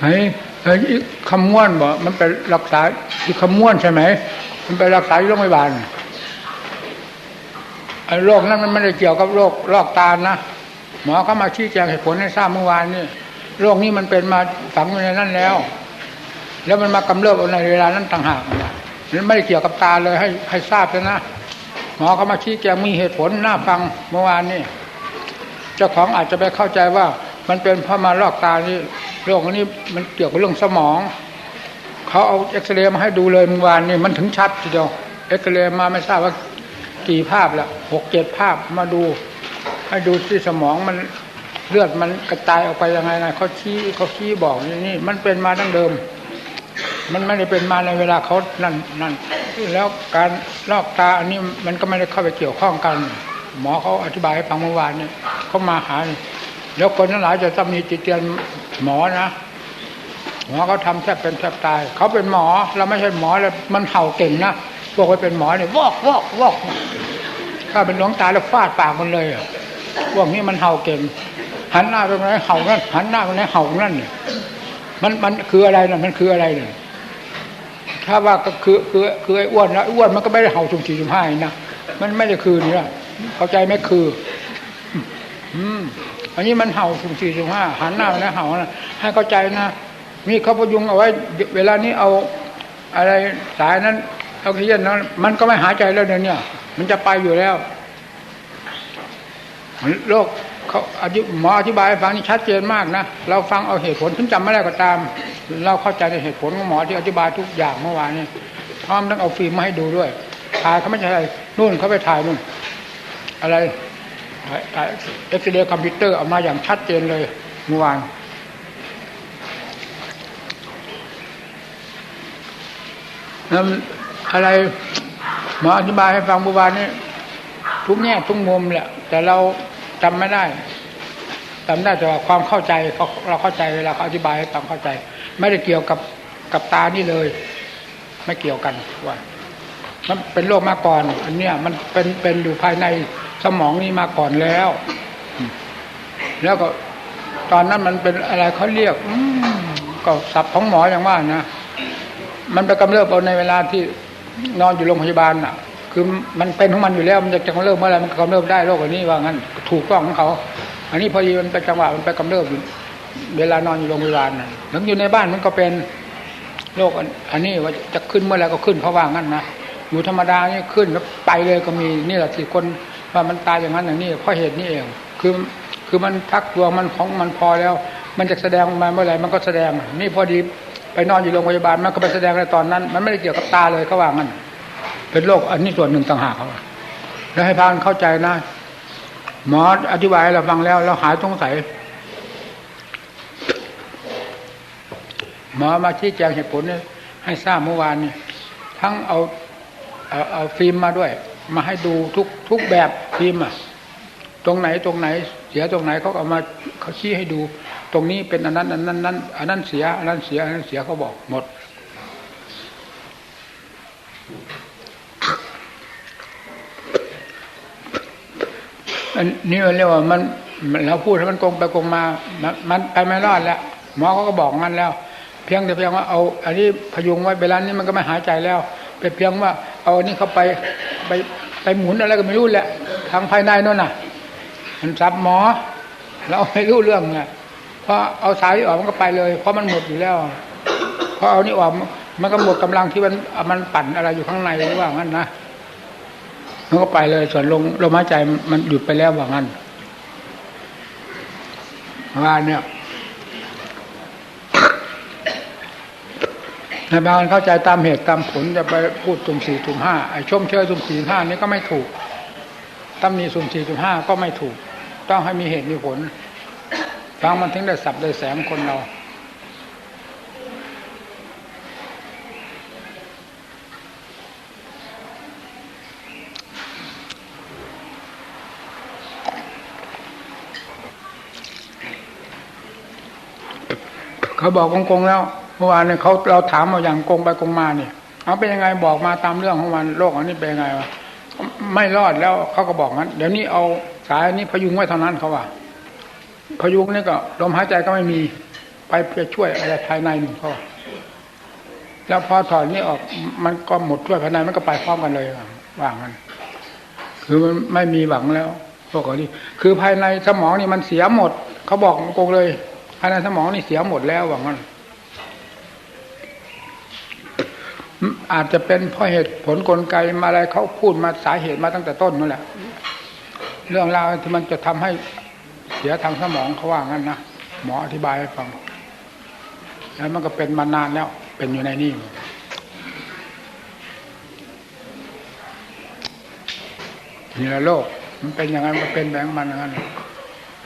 ไอ้ไอ้คำม้วนบอกมันไปรักษาที่คำม้วนใช่ไหม มันไปรักษาที่โรงพยาบาลไอ้โรคนั้นมันไม่ได้เกี่ยวกับโรคลอกตานะหมอเขามาชี้แจงเหตุผลให้ทราบเมื่อวานนี่โรคนี้มันเป็นมาฝังอยู่ในนั้นแล้ว แล้วมันมากำเริบในเวลานั้นต่างหากนั้นไม่ได้เกี่ยวกับตาเลยให้ให้ทราบเลยนะหมอเขามาชี้แจงมีเหตุผลน่าฟังเมื่อวานนี่เจ้าของอาจจะไปเข้าใจว่ามันเป็นเพราะมาลอกตานี่ โรคนี้มันเกี่ยวกับเรื่องสมอง เขาเอาเอ็กซเรย์มาให้ดูเลยเมื่อวานนี่มันถึงชัดทีเดียวเอ็กซเรย์มาไม่ทราบว่ากี่ภาพละหกเจ็ดภาพมาดู ให้ดูที่สมองมันเลือดมันกระจายออกไปยังไงนะเขาชี้เขาชี้บอกนี่นี่มันเป็นมาตั้งเดิม มันไม่ได้เป็นมาในเวลาเขานั่นนั่นแล้วการลอกตาอันนี้มันก็ไม่ได้เข้าไปเกี่ยวข้องกัน หมอเขาอธิบายให้ฟังเมื่อวานเนี่ยเขามาหา แล้วคนทั้งหลายจะต้องมีจิตเตียน หมอนะหมอเขาทำแทบเป็นแทบตายเขาเป็นหมอเราไม่ใช่หมอแล้วมันเห่าเก่งนะพวกไปเป็นหมอเนี่ยวอกวอกวอกถ้าเป็นหลวงตาแล้วฟาดปากมันเลยอะพวกนี้มันเห่าเก่งหันหน้าไปไหนเห่านั่นหันหน้าไปไหนเห่านั่นเนี่ยมันมันคืออะไรนะมันคืออะไรเนี่ยถ้าว่าก็คือคือคือไอ้อ้วนนะอ้วนมันก็ไม่ได้เห่าสุ่มสี่สุ่มห้านะมันไม่ได้คือนี่นะเข้าใจไหมคือ อืม อันนี้มันเห่าสุ่มสี่สุ่มห้าหันหน้าไปไหนเห่านะให้เข้าใจนะนี่เขาพยุงเอาไว้ เวลานี้เอาอะไรสายนั้นเอาขี้เย็นนั้นมันก็ไม่หายใจแล้วเดี๋ยวนี้มันจะไปอยู่แล้วโรคเขาอธิหมออธิบายฟังนี่ชัดเจนมากนะเราฟังเอาเหตุผลถึงจำไม่ได้ก็ตาม เราเข้าใจในเหตุผลของหมอที่อธิบายทุกอย่างเมื่อวานนี้พร้อมทั้งเอาฟิล์มมาให้ดูด้วยถ่ายเขาไม่ใช่อะไรนู่นเขาไปถ่ายนู่นอะไร เอ็กซเรย์คอมพิวเตอร์ออกมาอย่างชัดเจนเลยเมื่อวานแล้วอะไรมออธิบายให้ฟังเมื่อวานนี้ทุกแง่ทุกมุมแหละ แต่เราจำไม่ได้จำได้แต่ว่าความเข้าใจเขาเราเข้าใจเวลาเขาอธิบายให้ฟังเข้าใจ ไม่ได้เกี่ยวกับกับตานี่เลย ไม่เกี่ยวกันว่ามันเป็นโรคมาก่อน อันเนี้ยมันเป็นเป็นอยู่ภายใน สมองนี่มาก่อนแล้ว แล้วก็ตอนนั้นมันเป็นอะไรเขาเรียกก็สับของหมออย่างว่านะมันไปกำเริบเอาในเวลาที่นอนอยู่โรงพยาบาลน่ะ คือมันเป็นของมันอยู่แล้ว มันจะกำเริบเมื่อไรมันกำเริบได้โรคอันนี้ว่างั้น ถูกต้องของเขา อันนี้พอดีมันไปจังหวะมันไปกำเริบอยู่เวลานอนอยู่โรงพยาบาลน่ะหลังอยู่ในบ้านมันก็เป็นโรคอันนี้ว่าจะขึ้นเมื่อไรก็ขึ้นเขาว่างั้นนะอยู่ธรรมดานี่ขึ้นแล้วไปเลยก็มีนี่แหละที่คน ว่ามันตายอย่างนั้นอย่างนี้เพราะเหตุนี้เอง คือคือมันพักตัวมันของมันพอแล้ว มันจะแสดงมาเมื่อไหร่มันก็แสดง นี่พอดีไปนอนอยู่โรงพยาบาลมันก็ไปแสดงในตอนนั้น มันไม่ได้เกี่ยวกับตาเลยเขาว่างั้นเป็นโรคอันนี้ส่วนหนึ่งต่างหากเขาแล้วให้พานเข้าใจนะหมออธิบายเราฟังแล้วเราหายสงสัยหมอมาชี้แจงเหตุผลให้ทราบเมื่อวานนี้ทั้งเอาเอาเอาฟิล์มมาด้วย มาให้ดูทุกทุกแบบฟิล์มอะ ตรงไหนตรงไหน เสียตรงไหนเขาเอามาเขาชี้ให้ดู ตรงนี้เป็นอันนั้นอันนั้นนั้นอันนั้นเสียอันนั้นเสียอันนั้นเสียเขาบอกหมด อันนี้เรียกว่ามันเราพูดให้มันโกงไปโกงมา มันไปไม่รอดแล้วหมอเขาก็บอกงั้นแล้ว เพียงแต่เพียงว่าเอา อันนี้พยุงไว้เวลานี้มันก็ไม่หายใจแล้วเป็นเพียงว่า เอาอันนี้เข้าไปไป ไปหมุนอะไรก็ไม่รู้แหละ ทางภายในนั่นน่ะ มันซับหมอ เราไม่รู้เรื่องไงเพราะเอาสายออกมันก็ไปเลย เพราะมันหมดอยู่แล้วพอเอานี่ออกมันก็หมดกำลังที่มันมันปั่นอะไรอยู่ข้างในหรือว่างั้นนะมันก็ไปเลยส่วนลงลมหายใจมันหยุดไปแล้วว่างั้นว่าเนี่ย ในบางคนเข้าใจตามเหตุตามผลจะไปพูดสุ่มสี่สุ่มห้าไอ้ชมเชยสุ่มสี่ห้านี้ก็ไม่ถูกตำหนิสุ่มสี่สุ่มห้าก็ไม่ถูก ต้องให้มีเหตุมีผลฟังมันถึงได้สับได้แสงคนเราเขาบอกกงๆแล้ว มื่อวานเนี่ยเขาเราถามมาอย่างกงไปกงมาเนี่ยเอาเป็นยังไงบอกมาตามเรื่องของวันโลกอันนี้เป็นยังไงวะไม่รอดแล้วเขาก็บอกงั้น เดี๋ยวนี้เอาสายนี้พยุงไว้เท่านั้นเขาว่า พยุงนี่ก็ลมหายใจก็ไม่มีไปไปช่วยอะไรภายในหนึ่งเขาแล้วพอถอดนี่ออกมันก็หมดช่วยภายในมันก็ไปพร้อมกันเลยว่างันคือมันไม่มีหวังแล้วพวกเขาที่คือภายในสมองนี่มันเสียหมดเขาบอกโกงเลยภายในสมองนี่เสียหมดแล้วว่างั้น อาจจะเป็นเพราะเหตุผลกลไกมาอะไรเขาพูดมาสาเหตุมาตั้งแต่ต้นนั่นแหละ เรื่องราวที่มันจะทำให้เสียทางสมองเขาว่างั้นนะหมออธิบายให้ฟัง แล้วมันก็เป็นมานานแล้ว เป็นอยู่ในนี่นี่แหละโรคมันเป็นอย่างนั้นมันเป็นแบบมันอย่างนั้น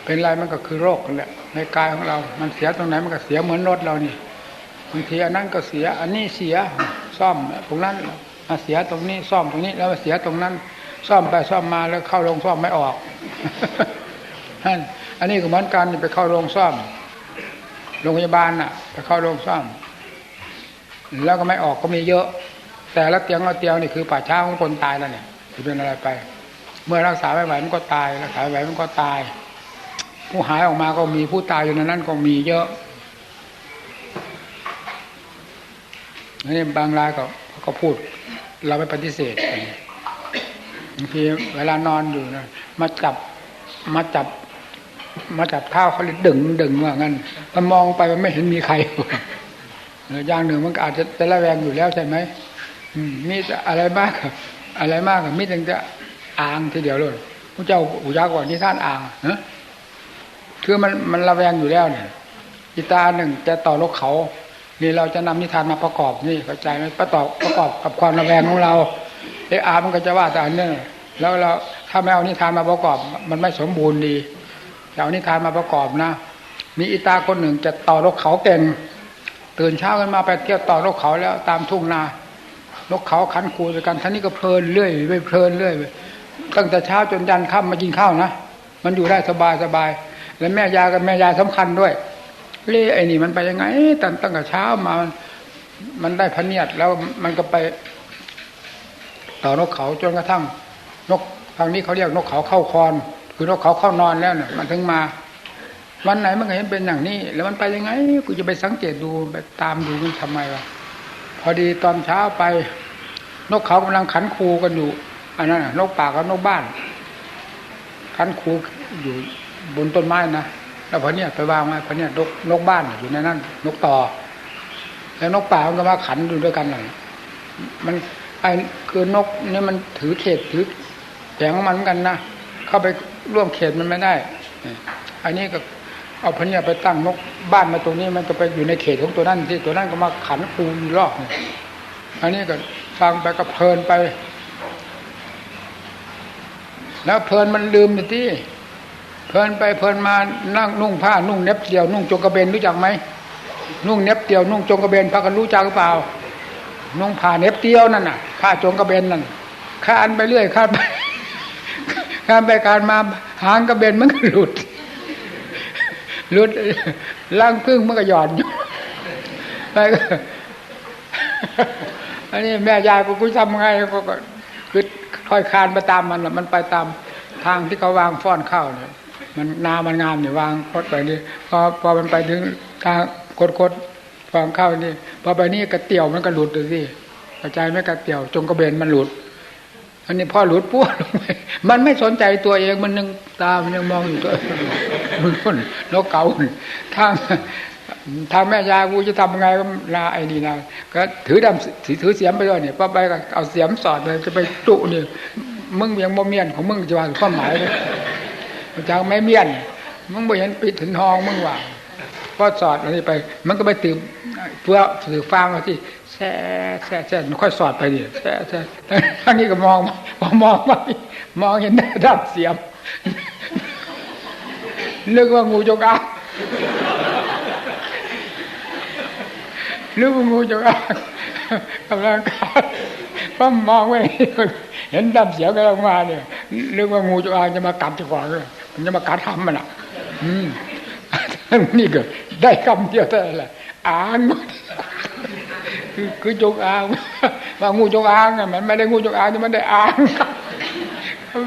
เป็นอะไรมันก็คือโรคนั่นแหละในกายของเรา มันเสียตรงไหนมันก็เสียเหมือนรถเรานี่บางทีอันนั้นก็เสีย อันนี้เสีย ซ่อมตรงนั้นมาเสียตรงนี้ซ่อมตรงนี้ แล้วมาเสียตรงนั้น ซ่อมไปซ่อมมาแล้วเข้าโรงซ่อมไม่ออกนั่นอันนี้ก็เหมือนกันไปเข้าโรงซ่อมโรงพยาบาลน่ะไปเข้าโรงซ่อม แล้วก็ไม่ออกก็มีเยอะ แต่ละเตียงละเตียงนี่คือป่าช้าของคนตายแล้วเนี่ยจะเป็นอะไรไป เมื่อรักษาไม่ไหวมันก็ตายรักษาไม่ไหวมันก็ตาย ผู้หายออกมาก็มีผู้ตายอยู่ในนั้นก็มีเยอะ นนี้บางรายก็ก็พูด เราไม่ปฏิเสธบางทีเวลานอนอยู่นะมาจับมาจับ มาจับเท้าเขาเลยดึงดึงว่างั้นมันมองไปมันไม่เห็นมีใครอย่างหนึ่งมันอาจจะจะระแวงอยู่แล้วใช่ไหมมีอะไรมากอะไรมากมีแต่จะอ่างทีเดียวเลยพระเจ้าอุยากว่าที่ท่านอ่างนะคือมันมันระแวงอยู่แล้วเนี่ยกีตาหนึ่งจะต่อรกเขา นี่เราจะนำนิทานมาประกอบนี่เข้าใจไหมประกอบประกอบกับความระแวงของเราเอออามันก็จะว่าแต่อันนี้แล้วเราถ้าไม่เอานิทานมาประกอบ มันไม่สมบูรณ์ดีจะเอานิทานมาประกอบนะ มีอีตาคนหนึ่งจะต่อรกเขาเก่งตื่นเช้ากันมาไปเที่ยวต่อรกเขาแล้วตามทุ่งนานกเขาขันคูไปกันท่านี้ก็เพลินเรื่อยไปเพลินเรื่อยตั้งแต่เช้าจนยันค่ำมากินข้าวนะมันอยู่ได้สบายสบาย แล้วแม่ยากับแม่ยาสำคัญด้วย เล่ไอ้นี่มันไปยังไงตั้งตั้งแต่เช้ามา มันได้พเนียดแล้วมันก็ไปต่อนกเขาจนกระทั่ง นกทางนี้เขาเรียกนกเขาเข้าคอน คือนกเขาเข้านอนแล้วเนี่ยมันถึงมา วันไหนมันก็เห็นเป็นอย่างนี้ แล้วมันไปยังไงกูจะไปสังเกตดูไปตามดูมันทำไมวะพอดีตอนเช้าไป นกเขากำลังขันคูกันอยู่อันนั้นนกป่ากับนกบ้าน ขันคูอยู่บนต้นไม้นะ แล้วพอเนี่ยไปวางไว้พอเนี่ยนกนกบ้านอยู่ในนั้นนกต่อ แล้วนกป่ามันก็มาขันอยู่ด้วยกันเลยมันไอ้คือนกนี่มันถือเขตถือแผงของมันเหมือนกันนะเข้าไปร่วมเขตมันไม่ได้อันนี้ก็เอาพเนี่ยไปตั้งนกบ้านมาตรงนี้มันก็ไปอยู่ในเขตของตัวนั้นที่ตัวนั้นก็มาขันคูอยู่รอบอันนี้ก็ฟังไปก็เพลินไป แล้วเพลินมันลืมอยู่ที่ เพลินไปเพลินมานั่งนุ่งผ้านุ่งเน็บเดียวนุ่งจงกระเบนรู้จักไหมนุ่งเน็บเดียวนุ่งจงกระเบนพากันรู้จักหรือเปล่า นุ่งผ้าเน็บเดียวนั่นน่ะผ้าจงกระเบนนั่นคานไปเรื่อยคานไปคานไปคานมาหางกระเบนมันก็หลุดหลุดล่างพึ่งมันก็หย่อนอยู่ไปก็อันนี้แม่ยายก็กูทำไงก็คือคอยคานไปตามมันมันไปตามทางที่เขาวางฟ้อนข้าวเนี่ย มันนามันงามเนี่ยวางคดไปนี่พอพอมันไปถึงทางคดคดฟางเข้านี่พอไปนี่กระเตี่ยวมันก็หลุดเลยสิกระจายไม่กระเตี่ยว จงกระเบนมันหลุด อันนี้พ่อหลุดปั้วลงไปมันไม่สนใจตัวเองมันยังตามันยังมองอยู่ตัวมันนกเก่าทางทางแม่ยากูจะทำยังไงก็ลาไอ้นี่นะก็ถือดำถือเสียมไปด้วยเนี่ยพอไปก็เอาเสียมสอดเลยจะไปจุนี่มึงยังบ่เมียนของมึงจะว่าข้อหมายเลย จาไม่เมียนมึงบ่เห็นปิดถึงทองมึงว่าพอสอดอะไรไป มันก็ไปตื่นเพื่อสื่อฟังที่แซ่แซ่แซ่ค่อยสอดไปดิแซ่แซ่ท่านนี้ก็มองมองมองไปมองเห็นด้านเสียมนึกว่างูจงอางนึกว่างูจงอางกำลังขาดก็มองไว้เห็นดำเสียงกำลังมาเนี่ยนึกว่างูจงอางจะมากัดจะก่อนเลย มันจะมากัดทำมันอะ อืมนี่ก็ได้คำเดียวแต่ละอ่างคือคือจงอางว่างูจงอางอะมันไม่ได้งูจงอางแต่มันได้อ่าง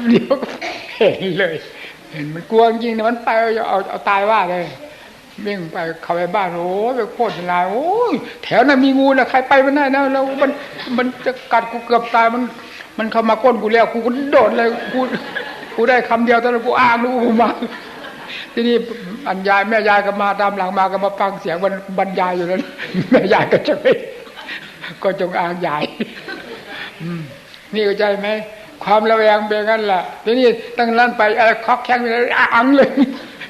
เดี๋ยวเห็นเลย เห็นมันกลัวจริงเนี่ยมันไปเอาเอาตายว่าเลยวิ่งไปเข้าไปบ้านโอ้ไปโคตรลายโอ้ยแถวนั้นมีงูนะใครไปไม่ได้นะแล้วมันมันจะกัดกูเกือบตายมัน มันเข้ามาก้นกูแล้วกูก็โดดเลยกู กูได้คำเดียวตอนนั้นกูอ้างลูกกูมาที่นี้อันยายแม่ยายก็มาตามหลังมาก็มาฟังเสียงมันบรรยายอยู่นั้นแม่ยายก็จะไปก็จงอ้างยายนี่เข้าใจไหมความระแวงเป็นงั้นแหละทีนี้ตั้งนั้นไปอะไรคอกแข้งเลยอ่างเลย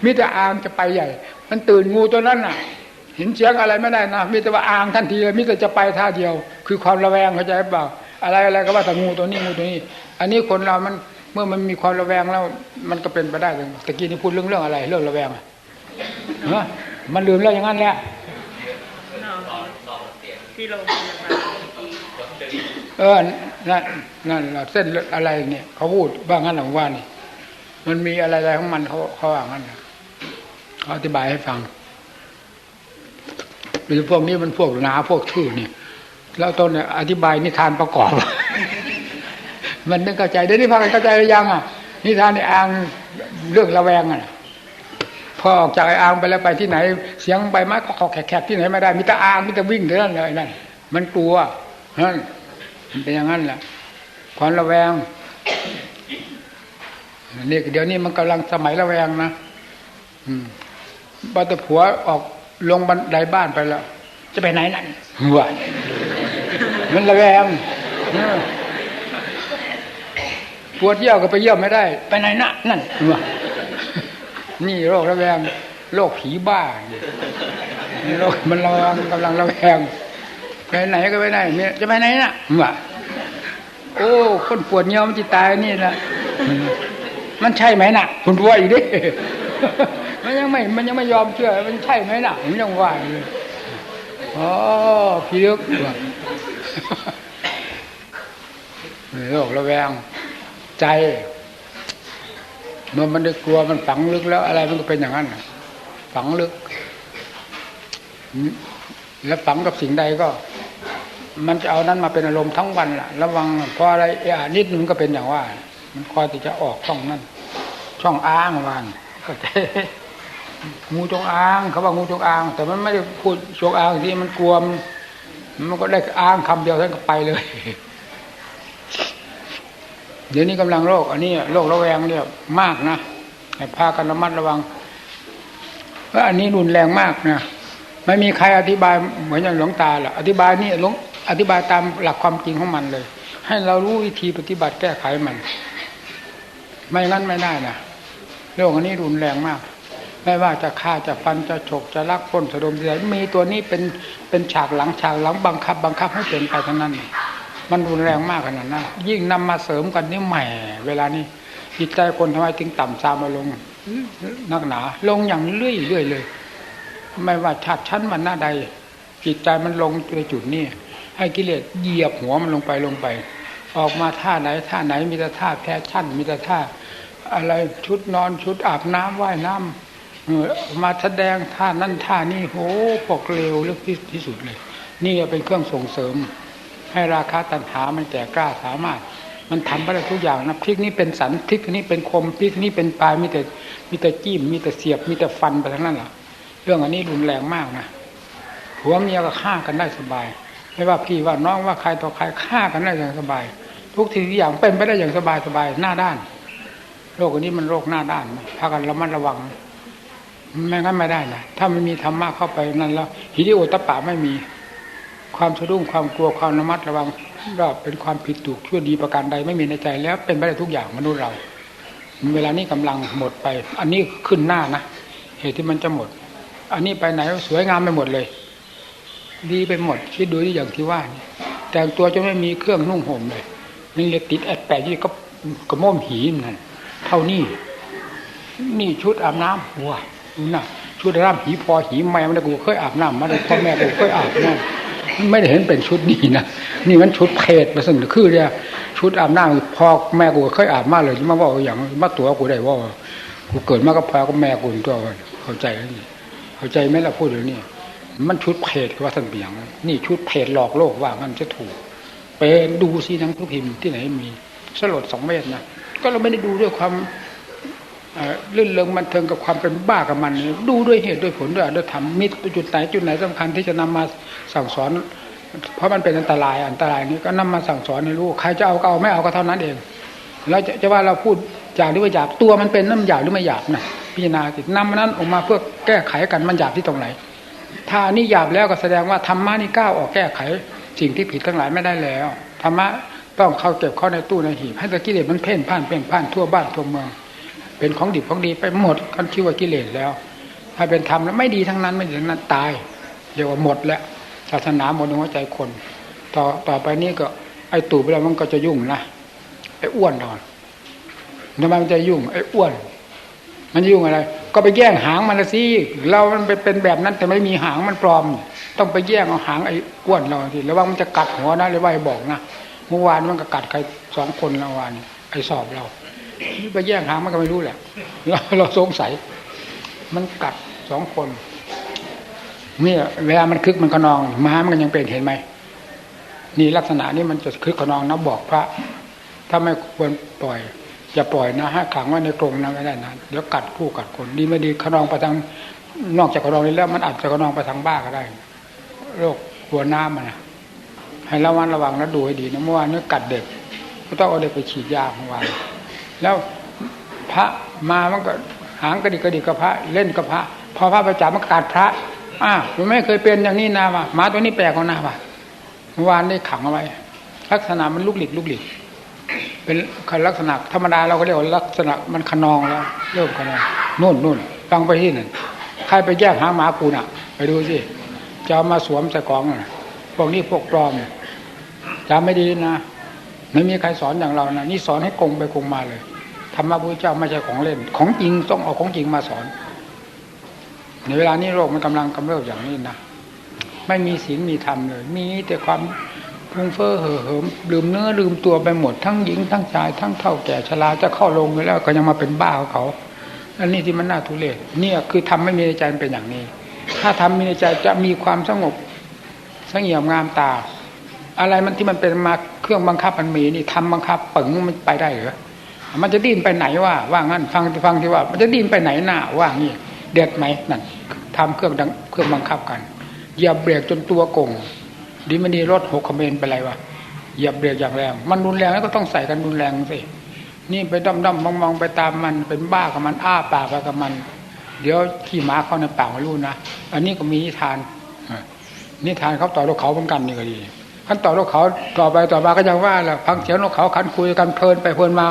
มีแต่อ่างจะไปใหญ่ มันตื่นงูตัวนั้นน่ะ เห็นเสียงอะไรไม่ได้นะมีแต่ว่าอ่างทันทีเลยมีแต่จะไปท่าเดียว คือความระแวงเข้าใจเปล่าอะไรอะไรก็ว่าแต่งูตัวนี้งูตัวนี้ อันนี้คนเรามัน เมื่อมันมีความระแวงแล้ว มันก็เป็นไปได้เลยตะกี้นี่พูดเรื่องเรื่องอะไร เรื่องระแวงอะฮะมันลืมแล้วอย่างนั้นแหละที่โรงพยาบาลเออนั่นนั่นแหละเส้นอะไรเนี่ยเขาพูดว่างั้นหรือว่านี่ มันมีอะไรอะไรของมันเขาเขาว่างั้นน่ะเขาอธิบายให้ฟังหรือพวกนี้มันพวกหนาพวกชื่อนี่แล้วต้นเนี่ยอธิบายนิทานประกอบ มันนึกเข้าใจเดี๋ยวนี้พากันเข้าใจหรือยังอะนิทานในอ่างเรื่องระแวงอะพอออกจากไอ้อ่างไปแล้วไปที่ไหน เสียงใบไม้ก็ขอแขกที่ไหนไม่ได้มีแต่อ่างมีแต่วิ่งเท่านั้นเลยนั่นมันกลัวนั่นมันเป็นอย่างนั้นแหละความระแวงนี่เดี๋ยวนี้มันกำลังสมัยระแวงนะอืมบัตรผัวออกลงบันไดบ้านไปแล้ว จะไปไหนนั่นหัวมันระแวง เออปวดเยี่ยวก็ไปเยี่ยวไม่ได้ ไปไหนนะนั่นหัวนี่โรคระแวงโรคผีบ้านี่โรคมันระแวงกำลังระแวงไปไหนก็ไปไหนเนี่ยจะไปไหนน่ะหัวโอ้คนปวดเยี่ยวมันจะตายนี่นะมันใช่ไหมน่ะคุณว่าอีกดิมันยังไม่มันยังไม่ยอมเชื่อ มันใช่ไหมน่ะผมยังว่าอยู่เลยอ๋อพี่ลึกว่ะโรคระแวง ใจ เมื่อมันได้กลัวมันฝังลึกแล้ว อะไรมันก็เป็นอย่างนั้นฝังลึก แล้วฝังกับสิ่งใดก็ มันจะเอานั้นมาเป็นอารมณ์ทั้งวันล่ะ ระวังพออะไรเอะนิดนึงก็เป็นอย่างว่า มันคอยที่จะออกช่องนั้นช่องอ้างวานก็จะงูจงอางเขาว่างูจงอาง แต่มันไม่ได้พูดจงอางที่มันกลัวมันมันก็ได้อ้างคำเดียวท่านก็ไปเลย เดี๋ยวนี้กำลังโรคอันนี้โรคระแวงเนี่ยมากนะให้พากันระมัดระวังเพราะอันนี้รุนแรงมากนะไม่มีใครอธิบายเหมือนอย่างหลวงตาหรอกอธิบายนี่หลวงอธิบายตามหลักความจริงของมันเลย ให้เรารู้วิธีปฏิบัติแก้ไขมัน ไม่งั้นไม่ได้นะเรื่องอันนี้รุนแรงมาก ไม่ว่าจะฆ่าจะฟันจะฉกจะลักปล้นสะดมอะไรมีตัวนี้เป็นเป็นฉากหลังฉากหลังบังคับ บังคับให้เป็นไปทั้งนั้น มันรุนแรงมากขนาดนั้นยิ่งนำมาเสริมกันนี่แหมเวลานี้จิตใจคนทำไมถึงต่ำซามมาลงนักหนา ลงอย่างเรื่อยเรื่อยเลย ไม่ว่าชาติชั้นมันหน้าใด จิตใจมันลงในจุดนี้ให้กิเลสเหยียบหัวมันลงไปลงไป ออกมาท่าไหนท่าไหนมีแต่ท่าแฟชั่นมีแต่ท่าอะไรชุดนอนชุดอาบน้ำว่ายน้ำเออมาแสดงท่านั่นท่านี่โหปกเร็วเรื่องที่ที่สุดเลย นี่เป็นเครื่องส่งเสริม ให้ราคาตัณหามันแก่กล้าสามารถ มันทำไปได้ทุกอย่างนะพริกนี้เป็นสันพริกนี้เป็นคมพริกนี้เป็นปลายมีแต่มีแต่จิ้มมีแต่เสียบมีแต่ฟันไปทั้งนั้นแหละเรื่องอันนี้รุนแรงมากนะผัวเมียก็ฆ่ากันได้สบาย ไม่ว่าพี่ว่าน้องว่าใครต่อใครฆ่ากันได้อย่างสบาย ทุกทีทุกอย่างเป็นไปได้อย่างสบายสบายหน้าด้านโรคอันนี้มันโรคหน้าด้านพากันระมัดระวังไม่งั้นไม่ได้นะถ้ามันมีธรรมะเข้าไปนั่นแล้วหิริโอตปะไม่มี ความสะดุ้งความกลัวความระมัดระวังก็เป็นความผิดถูกชั่วดีประการใดไม่มีในใจแล้วเป็นไปได้ทุกอย่างมนุษย์เรา เวลานี้กำลังหมดไป อันนี้ขึ้นหน้านะเหตุที่มันจะหมด อันนี้ไปไหนสวยงามไปหมดเลย ดีไปหมดคิดดูที่อย่างที่ว่านี่แต่งตัวจะไม่มีเครื่องนุ่งห่มเลยนี่เลยติดแอดแปะที่ก็กระม่มหีนั่นเท่านี้นี่ชุดอาบน้ำว้าน่ะชุดอาบน้ำหีพอหีแม่มันกูเคยอาบน้ำมาเลยพ่อแม่กูเคยอาบน้ำ ไม่ได้เห็นเป็นชุดนี้นะนี่มันชุดเพศมาสนคือเนี่ยชุดอาบน้ำพ่อแม่กูเคยอาบมาเลยมาว่าอย่างมาตัวกูได้ว่ากูเกิดมากับพ่อกับแม่กูตัวเข้าใจแล้วนี่เข้าใจไหมล่ะพูดเดี๋ยนี้มันชุดเพศว่าสันเปียงนี่ชุดเพศหลอกโลกว่ามันจะถูกไปดูซิหนังผู้พิมพ์ที่ไหนมีสลดสองเมตรนะก็เราไม่ได้ดูด้วยความ ลื่นเริงมันเทิงกับความเป็นบ้ากับมัน ดูด้วยเหตุด้วยผลด้วยด้วยธรรมมีจุดไหนจุดไหนสำคัญที่จะนำมาสั่งสอน เพราะมันเป็นอันตรายอันตรายนี้ก็นำมาสั่งสอนให้รู้ใครจะเอาก็เอาไม่เอาก็เท่านั้นเองแล้วจะจะว่าเราพูดหยาบหรือไม่หยาบตัวมันเป็นน้ำหยาบหรือไม่หยาบนะพิจารณาสินำมันนั้นออกมาเพื่อแก้ไขกันมันหยาบที่ตรงไหน ถ้านี่หยาบแล้วก็แสดงว่าธรรมะนี่ก้าวออกแก้ไข สิ่งที่ผิดทั้งหลายไม่ได้แล้วธรรมะต้องเข้าเก็บเข้าในตู้ในหีบให้ตะกิเลสมันเพ่นพ่านเพ่นพ่านทั่วบ้านทั่วเมือง เป็นของดิบของดีไปหมดกันชื่อว่ากิเลสแล้ว ถ้าเป็นธรรมแล้วไม่ดีทั้งนั้นไม่ดีทั้งนั้นตายเรียกว่าหมดแล้วศาสนาหมดในหัวใจคน ต่อต่อไปนี้ก็ไอ้ตู่ไปแล้วมันก็จะยุ่งนะไอ้อ้วนนอนทำไมมันจะยุ่งไอ้อ้วน มันยุ่งอะไร ก็ไปแย่งหางมันละสิเรามันไปเป็นแบบนั้นแต่ไม่มีหางมันปลอม ต้องไปแย่งเอาหางไอ้อ้วนเราสิแล้วว่ามันจะกัดหัวนะเลยว่าให้บอกนะเมื่อวานมันก็กัดใครสองคนละวานไอ้สอบเรา ไปแย่งหางมันก็ไม่รู้แหละเราเราสงสัย มันกัดสองคนเนี่ยเวลามันคึกมันขนองม้ามันก็ยังเป็นเห็นไหมนี่ลักษณะนี้มันจะคึกขนองนะบอกพระ ถ้าไม่ควรปล่อยอย่าปล่อยนะห้าขังไว้ในกรงนะไม่ได้นะเดี๋ยวกัดคู่กัดคนดีไม่ดีขนองไปทางนอกจากขนองนี้แล้วมันอาจจะขนองไปทางบ้าก็ได้ โรคหัวน้ำมันนะให้ระวังระวังนะดูให้ดีนะเมื่อวานนี้กัดเด็กก็ต้องเอาเด็กไปฉีดยาเมื่อวาน แล้วพระมามันก็หางกระดิกกระดิกกับพระเล่นกับพระพอพระประจับมันกัดพระอ้าวมันไม่เคยเป็นอย่างนี้นะว่ะหมาตัวนี้แปลกกว่านาว่ะเมื่อวานได้ขังเอาไว้ ลักษณะมันลุกหลิกลุกหลิกเป็นลักษณะธรรมดาเราก็เรียกว่าลักษณะมันขนองแล้วเริ่มขนองนู่นนู่นฟังไปที่นั่นใครไปแยกหางหมากูน่ะ ไปดูสิจะมาสวมใส่กองน่ะพวกนี้พวกปลอมจำไม่ดีนะ ไม่มีใครสอนอย่างเรานะนี่สอนให้กงไปกงมาเลยธรรมะพระเจ้าไม่ใช่ของเล่น ของจริงต้องเอาของจริงมาสอน ในเวลานี้โลกมันกำลังกำเริบอย่างนี้นะไม่มีศีลมีธรรมเลย มีแต่ความฟุ้งเฟ้อเห่อเหิมลืมเนื้อลืมตัวไปหมดทั้งหญิงทั้งชายทั้งเท่าแก่ชราจะเข้าลงไปแล้วก็ยังมาเป็นบ้าของเขาอันนี้ที่มันน่าทุเรศเนี่ยคือทำไม่มีในใจเป็นอย่างนี้ ถ้าทำมีในใจจะมีความสงบสงเงียมงามตา อะไรมันที่มันเป็นมาเครื่องบังคับมันมีนี่ทำบังคับปึงมันไปได้เหรอมันจะดิ้นไปไหนว่าว่างั้นฟังฟังที่ว่า มันจะดิ้นไปไหนหน้าว่างี้เด็ดไหมนั่นทำเครื่องดังเครื่องบังคับกันอย่าเบรกจนตัวกงดีมันดีรถหกคเมนไปอะไรวะอย่าเบรกอย่างแรงมันรุนแรงแล้วก็ต้องใส่กันรุนแรงสินี่ไปด้อมด้อมมองมองไปตามมันเป็นบ้ากับมันอ้าปากไปกับมัน เดี๋ยวขี่ม้าเข้าในปากม่รู้นะอันนี้ก็มีนิทานนิทานเขาต่อรถเขาเหมือนกันนี่ก็ดี ขันต่อรถเขาต่อไปต่อมาก็ยังว่าแหละฟังเสียงรถเขาขันคุยกันเพลินไปเพลินมา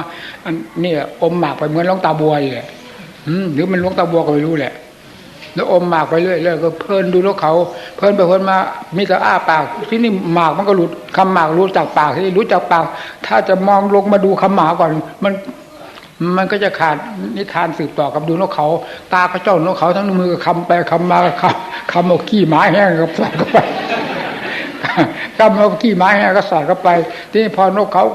อันนี่อมหมากไปเหมือนลงตาบัวเลยหรือมันลงตาบัวก็ไม่รู้แหละ แล้วอมหมากไปเรื่อยๆก็เพลินดูนกเขา เพลินไปเพลินมามีแต่อ้าปาก ที่นี่หมากมันก็หลุดคำหมากรู้จากปากที่รู้จากปาก ถ้าจะมองลงมาดูคำหมากก่อน มันมันก็จะขาดนิทานสืบต่อกับดูนกเขา ตาก็เจ้านกเขาทั้งมือคำไปคำมาคำคำเอาขี้หมาแห้งกับใส่เข้าไป คำเอาขี้หมาแห้งก็ใส่เข้าไป ที่พอนกเขา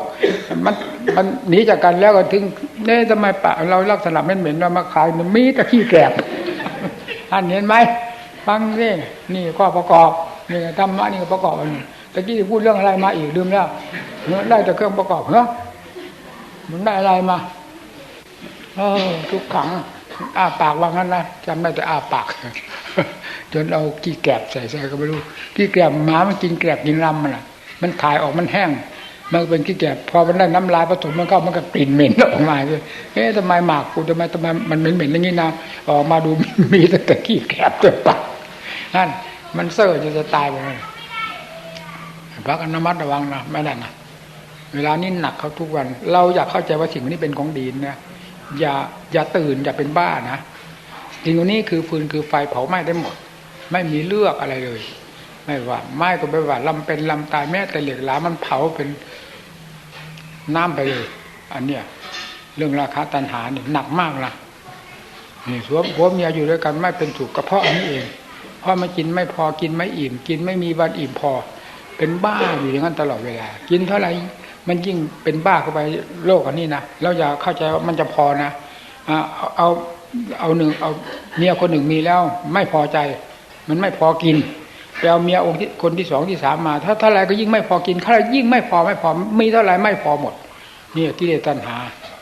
มันมันหนีจากกันแล้วก็ถึงเนี่ยทำไมปะเราลักษณะเหม็นๆเรามาขายมันมีแต่ขี้แกบท่านเห็นไหมฟังสินี่ข้อประกอบนี่ธรรมะนี่ประกอบอันนี้ตะกี้พูดเรื่องอะไรมาอีกลืมแล้วได้แต่เครื่องประกอบเหรอมันได้อะไรมาเออทุกขังอ้าปากว่างั้นนะจำได้แต่อ้าปาก จนเอากี้แกลบใส่ใส่ก็ไม่รู้กี้แกลบหมามันกินแกลบกินรำมันอะ มันถ่ายออกมันแห้ง มันเป็นขี้แกลบพอมันได้น้ำลายผสมมันเข้ามันก็กลิ่นเหม็นออกมาเลยเอ๊ะทำไมหมากกูทำไมทำไมมันเหม็นเหม็นอย่างนี้นะออกมาดูมีแต่ขี้แกลบเต็มปากนั่นมันเซ่อจะจะตายไปเลยพักอนุมัติระวังนะไม่ได้นะเวลานี้หนักเขาทุกวัน เราอยากเข้าใจว่าสิ่งนี้เป็นของดีนะอย่าอย่าตื่นอย่าเป็นบ้านะ สิ่งนี้คือฟืนคือไฟเผาไหม้ได้หมด ไม่มีเลือกอะไรเลย ไม่ว่าไหม้ก็ไม่ว่าลำเป็นลำตายแม้แต่เหล็กหลามันเผาเป็นน้ำไปเลย อันเนี้ยเรื่องราคาตันหาเนี่ยหนักมากนะนี่สวมผัวเมียอยู่ด้วยกันไม่เป็นสุขก็เพาะอันนี้เองเพราะมันกินไม่พอกินไม่อิ่ม กินไม่มีวันอิ่มพอ เป็นบ้าอยู่อย่างนั้นตลอดเวลา กินเท่าไหร่มันยิ่งเป็นบ้าเข้าไปโลกอันนี้นะแล้วอย่าเข้าใจว่ามันจะพอนะเอาเอา เอาหนึ่งเอาเมียคนหนึ่งมีแล้ว ไม่พอใจ มันไม่พอกินไปเอาเมียองค์ที่คนที่สองที่สามมา ถ้าเท่าไรก็ยิ่งไม่พอกินเท่าไรยิ่งไม่พอไม่พอมีเท่าไรไม่พอหมดนี่กิเลสตัณหา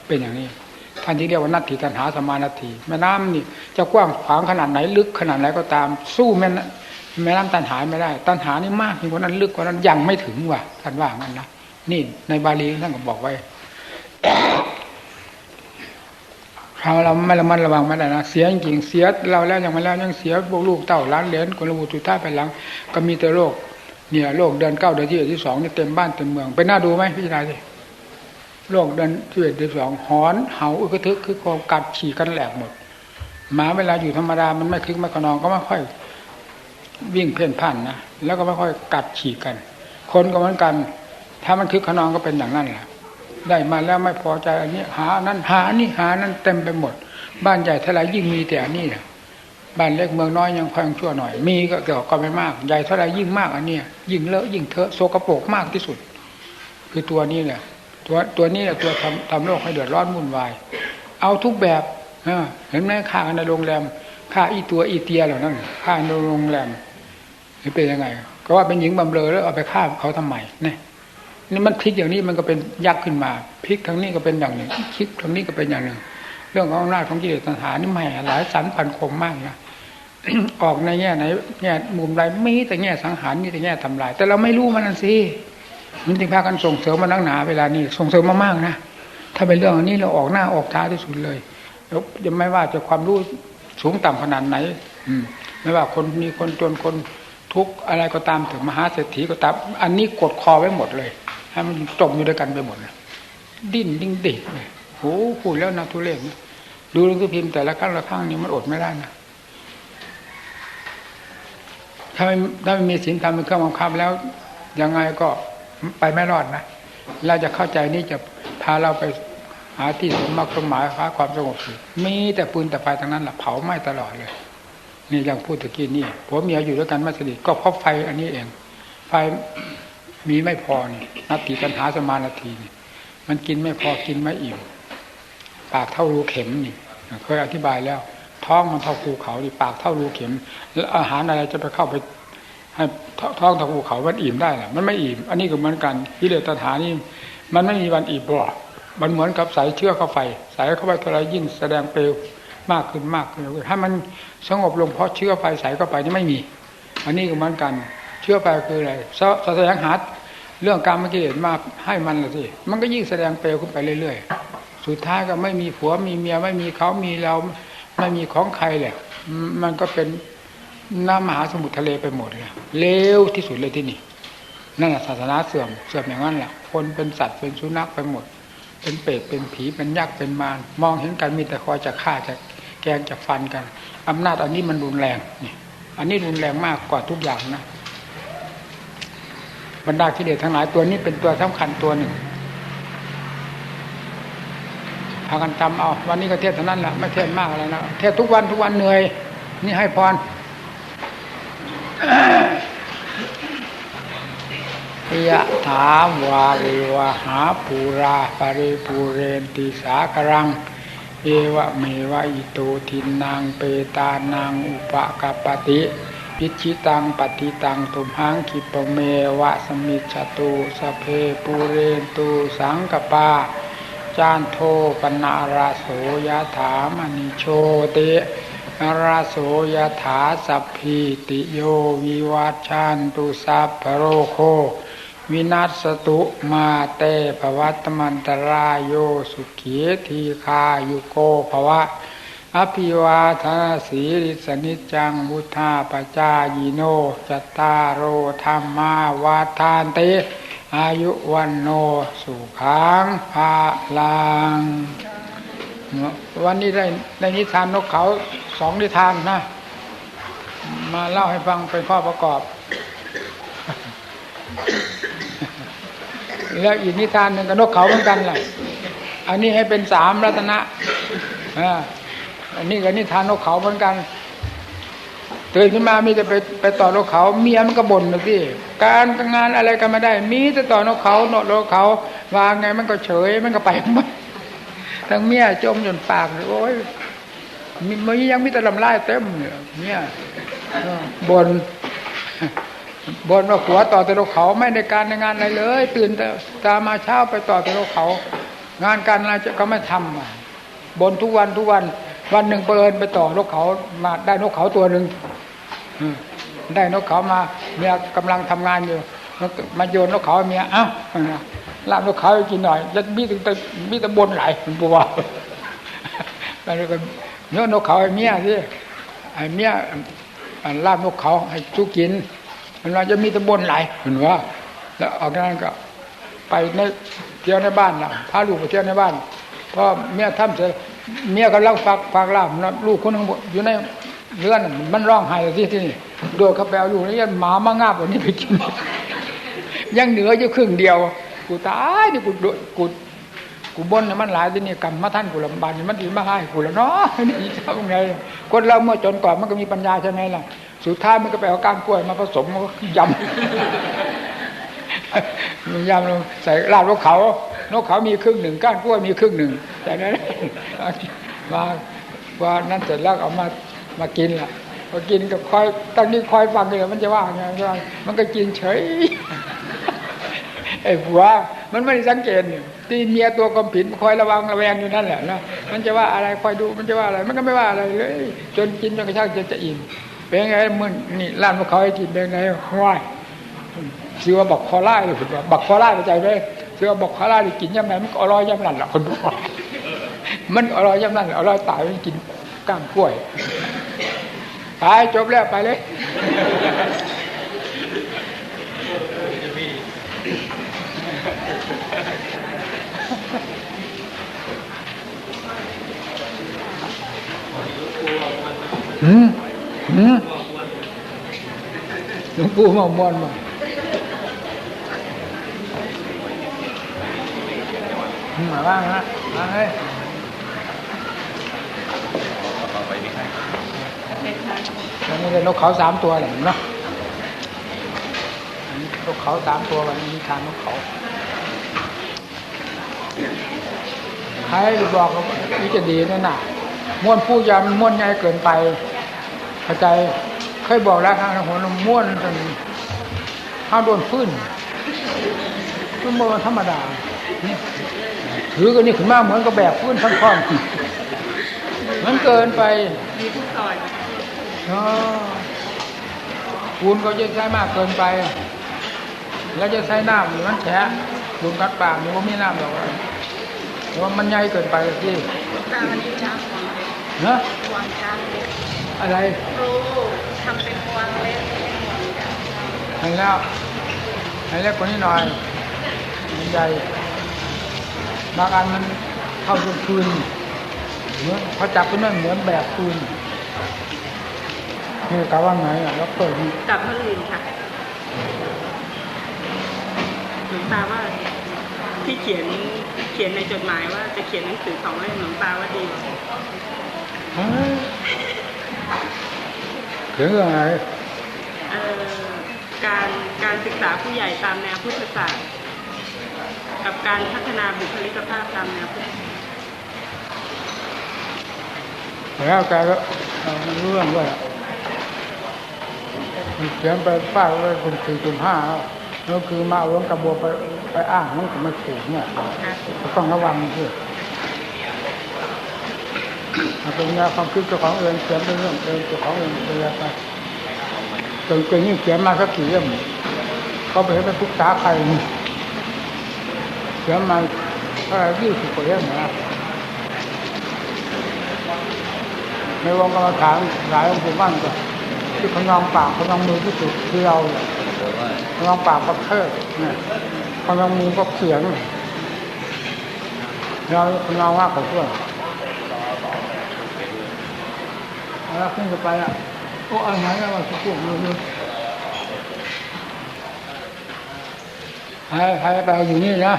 เป็นอย่างนี้ท่านที่เรียกว่านัตถิตันหาสมานาทีแม่น้ำนี่จะกว้างขวางขนาดไหนลึกขนาดไหนก็ตาม สู้แม่น้ำแม่น้ำตันหาไม่ได้ ตันหานี่มากยิ่งกว่านั้นลึกกว่านั้นยังไม่ถึงว่ะท่านว่างั้นนะนี่ในบาลีท่านก็บอกไว้ ถ้าเราไม่ระมัดระวังไม่ได้นะเสียจริงเสียเราแล้วยังม่แล้วยังเสียพวกลูกเต้าล้านเหรียญคนละบุตรท่าไปหลัง ก็มีแต่โรคเนี่ยโรคเดือนเก้าเดือนที่เอ็ดที่สองนี่เต็มบ้านเต็มเมืองไปน่าดูไหมพี่นายสิโรคเดือนที่เอ็ดที่สองหอนเห่าอึกระทึกคือโคกัดฉี่กันแหลกหมดหมาเวลาอยู่ธรรมดามันไม่คึกไม่ขนองก็ไม่ค่อยวิ่งเพ่นพ่านนะแล้วก็ไม่ค่อยกัดฉี่กัน คนก็เหมือนกัน ถ้ามันคึกขนองก็เป็นอย่างนั้นแหละ ได้มาแล้วไม่พอใจอันนี้ หานั้นหานี่หานั้นเต็มไปหมด บ้านใหญ่เท่าไรยิ่งมีแต่อันนี้นะบ้านเล็กเมืองน้อยยังพอยังชั่วหน่อย มีก็เกี่ยวก็ไม่มากใหญ่เท่าไรยิ่งมากอันเนี้ยยิ่งเลอะยิ่งเทอะโซกโปรกมากที่สุด คือตัวนี้แหละตัวตัวนี้แหละตัวทำทำโลกให้เดือดร้อนวุ่นวาย เอาทุกแบบเห็นไหมค่าในโรงแรมค่าอีตัวอีเตียเหล่านั้นค่าในโรงแรมเป็นยังไง ก็ว่าเป็นหญิงบำเรอแล้วเอาไปฆ่าเขาทำไมเนี่ย นี่มันพลิกอย่างนี้มันก็เป็นยักษ์ขึ้นมาพลิกทางนี้ก็เป็นอย่างหนึ่งพลิกทางนี้ก็เป็นอย่างหนึ่ง เรื่องของอำนาจของกิเลสตัณหานี่แหม่หลายสันพันคมมากนะออกในแง่ไหนแง่มุมใดมีแต่แง่สังหารมีแต่แง่ทำลาย แต่เราไม่รู้มันนั่นสิมันจึงพากันส่งเสริมมานักหนาเวลานี้ส่งเสริมมามากนะถ้าเป็นเรื่องอันนี้เราออกหน้าออกท้าที่สุดเลยแล้วจะไม่ว่าจะความรู้สูงต่ำขนาดไหน อืม ไม่ว่าคนมีคนจนคนทุกอะไรก็ตามถึงมหาเศรษฐีก็ตาม อันนี้กดคอไว้หมดเลย ให้มันจมอยู่ด้วยกันไปหมดเลยดิ้นดิ้งดิกเลยโอ้พูดแล้วนะทุเรศนะดูหนังสือพิมพ์แต่ละครั้งละครั้งนี้มันอดไม่ได้นะถ้าไม่ถ้าไม่มีศีลธรรมเป็นเครื่องบังคับแล้ว ยังไงก็ไปไม่รอดนะเราจะเข้าใจนี่จะพาเราไปหาที่สมมากสมหมายหาความสงบสุขมีแต่ปืนแต่ไฟทั้งนั้นแหละเผาไหม้ตลอดเลย นี่อย่างพูดตะกี้นี่ผัวเมียอยู่ด้วยกันไม่สนิทก็เพราะไฟอันนี้เอง ไฟ มีไม่พอนี่นัตติปัญหาสมานาทีนี่มันกินไม่พอกินไม่อิ่มปากเท่ารูเข็มนี่เคยอธิบายแล้ว ท้องมันเท่าภูเขานี่ปากเท่ารูเข็ม แล้วอาหารอะไรจะไปเข้าไป ให้ท้องเท่าภูเขามันอิ่มได้หรอมันไม่อิ่ม อันนี้ก็เหมือนกันกิเลสตัณหานี่มันไม่มีวันอิ่มบ่มันเหมือนกับใส่เชื้อเข้าไฟใส่เข้าไปเท่าไรยิ่งแสดงเปลวมากขึ้นมากขึ้นถ้ามันสงบลงเพราะเชื้อไฟใส่เข้าไปนี่ไม่มี อันนี้ก็เหมือนกัน ชื้อไฟคืออะไรแสดงหาเรื่องการมกิเลสมาให้มันละสิมันก็ยิ่งแสดงเปลวขึ้นไปเรื่อยๆ สุดท้ายก็ไม่มีผัวมีเมียไม่มีเขามีเราไม่มีของใครแหละมันก็เป็นน้ำมหาสมุทรทะเลไปหมดเลยเลวที่สุดเลยที่นี่นั่นแหละศาสนาเสื่อมเสื่อมอย่างนั้นแหละคนเป็นสัตว์เป็นสุนัขไปหมด เป็นเปรตเป็นผีเป็นยักษ์เป็นมารมองเห็นกันมีแต่คอยจะฆ่าจะแกงจะฟันกันอำนาจอันนี้มันรุนแรงนี่อันนี้รุนแรงมากกว่าทุกอย่างนะ บรรดากิเลสทั้งหลายตัวนี้เป็นตัวสำคัญตัวหนึ่งพากันจำเอาวันนี้ก็เทศเท่านั้นแหละไม่เทศมากอะไรนะเทศทุกวันทุกวันเหนื่อย นี่ให้พรยะถาวาริวหาปูราปริปูเรนติสากรัง เอวะเมวะอิโตทินังเปตานังอุปกปติ พิชิตังปฏิตังตุมหังคิปเมวะสมิจตุสเพปูเรนตุสังกปาจานโทปนาราโสยถามณิโชติราโสยถาสัพพิติโยวิวัชชันตุสัพพโรโควินัสตุมาเตภวัตมันตรายโยสุขีทีคายุโกภวะ อภิวาทาสีริสนิจังบุธาปจายิโนจตารโรธรรมาวาทานเตอายุวันโนสุขังภาลัง วันนี้ได้ได้นิทานนกเขาสองนิทานนะ มาเล่าให้ฟังเป็นข้อประกอบ แล้วอีกนิทานหนึ่งกับนกเขาเหมือนกันแหละอันนี้ให้เป็นสามรัตนะอ่า อันนี้กับนิทานนกเขาเหมือนกันตื่นขึ้นมามีแต่ไปไปต่อนกเขา เมียมันก็บ่นนะพี่การงานอะไรกันไม่ได้ มีแต่ต่อนกเขาโนนกเขาวางไงมันก็เฉยมันก็ไปมันทั้งเมียจมจนปากโอ้ยมีมันยังมีแต่ลำลายเต็มเนี่ยเนี่ยบนบนว่าหัวต่อแต่นกเขาไม่ได้การในงานอะไรเลย ตื่นแต่ตามาเช้าไปต่อแต่นกเขา งานการอะไรก็ไม่ทำบนทุกวันทุกวัน วันหนึ่งเปินไปต่อนกเขามาได้นกเขาตัวหนึ่งได้นกเขามาเมียกำลังทำงานอยู่มาโยนนกเขาเมียเอ้าลาบนกเขาให้กินหน่อยจะมีถึงแต่มีแต่บนไหลมันบัวแล้วก็เนื้อนกเขาให้เมียสิไอ้เมียลาบนกเขาให้ชูกิน มันว่าจะมีแตะบนไหลเห็นว่า แล้วออกจากนั้นก็ ไปในเที่ยวในบ้านนะพาลูกไปเที่ยวในบ้านพอเมียทำเสร็จ เมียกำลังฟักฟักลาบนะลูกคนหนึงอยู่ในเรือนมันร้องไห้ที่ที่นี่โดดเข้าไปเอาลูกนี่หมามางาบวันนี้ไปกินยังเหนืออยู่ครึ่งเดียว กูตายนี่กูดดกูกูบนเนี่ยมันหลายที่นี่กรรมมาท่านกูลำบากนี่มันดีมาให้กูแล้วเนาะนี่ทำไงคนเราเมื่อจนก่อนมันก็มีปัญญาใช่ไหมล่ะ สุดท้ายมันก็ไปเอาก้านกล้วยมาผสมมันก็ยำมันยำลงใส่ลาบนกเขา นกเขามีครึ่งหนึ่งก้านกล้วยมีครึ่งหนึ่งแต่นั้นมาว่านั้นเสร็จแล้วเอามามากินล่ะพอกินกับคอยตั้งนี้คอยฟังเลยมันจะว่าไงมันก็กินเฉยไอ้ผัวมันไม่ได้สังเกตนี่ตีเมียตัวกำผิดคอยระวังระแวงอยู่นั่นแหละนะมันจะว่าอะไรคอยดูมันจะว่าอะไร มันก็ไม่ว่าอะไรเลยจนกินจนกระทั่งจะจะอิ่มเป็นไงมึงนี่ร้านพวกเขาให้กินเป็นไงห้วยซื้อว่าบอกคอไล่เลยคุณว่าบอกคอไล่เข้าใจไหม ซื้อว่าบอกคอไล่กินย่ำไหนมันก็อร่อยย่ำนั่นแหละคนบอกมันอร่อยย่ำนั่นอร่อยตายมันกินก้ามกล้วยไปจบแล้วไปเลยหืมหืมหลวงปู่มามวนมา มมาบ้างนะมาเฮ้ยวันนี้ได้นกเขาสามตัวแหละเนาะอันนี้นกเขาสามตัววันนี้ทานนกเขาใครบอกว่านี่จะดีนั่นน่ะม้วนผู้ยำม้วนใหญ่เกินไปเข้าใจเคยบอกแล้วทางหัวม้วนจนข้าวโดนฟื้นมันม้วนธรรมดา ถือกันนี่ขึ้นมาเหมือนกับแบกฟื้นทั้งคอนมันเกินไปมีทุกซอยอ๋อปูนก็จะใช้มากเกินไป แล้วจะใช้น้ำมันแฉะลุมกัดปากมันก็ไม่น้ำหรอกเพราะว่ามันใหญ่เกินไปที่ตาวันนี้ช้างวางเล็บนะวางช้างเล็บอะไรครูทำเป็นวางเล็บให้หมดจ้ะให้แล้วให้เล็กกว่านี้หน่อยมันใหญ่ บางอันมันเท่าจนคืนเหมือนพอจับขึ้นมาเหมือนแบบคืนนี่กะว่าไงอะแล้วเปิดนี่กลับเมื่อคืนค่ะหลวงตาว่าที่เขียนเขียนในจดหมายว่าจะเขียนหนังสือสองเล่มหลวงตาว่าดีเฮ้ยถึงยังไงเอ่อการการศึกษาผู้ใหญ่ตามแนวพุทธศาสตร์ กับการพัฒนาบุคลิกภาพตามแนวพุทธแล้วแกก็เอามันรู้เรื่องด้วยมันเขียนไปป้ายไว้คุณสี่คุณห้าแล้วคือมาเอาลวงกระบวไปไปอ้างมันก็ไม่ถูกเนี่ยค่ะต้องระวังด้วยมันเป็นแนความคิดเจ้าของเองเขียนเป็นเรื่องเองเจ้าของเองเป็นไปจนเกินยิ่งเขียนมาสักกี่เล่มเขาไปให้ไปปรึกษาใคร เขียมาเท่าไหร่ยี่สิบกว่าเล่มนะในวงกรรมฐานหลายองค์ปู่มั่นก็ที่เขายองปากเขายองมือที่สุดคือเราเนี่ยเขายองปากก็เทิดเนี่ยเขายองมือก็เขียนเราคนเราว่าของเพื่อนแล้วขึ้นไปอะโอ้อะไรนะว่าสุกุมเลยให้ให้ไปอยู่นี่นะ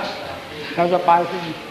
Casa Paz.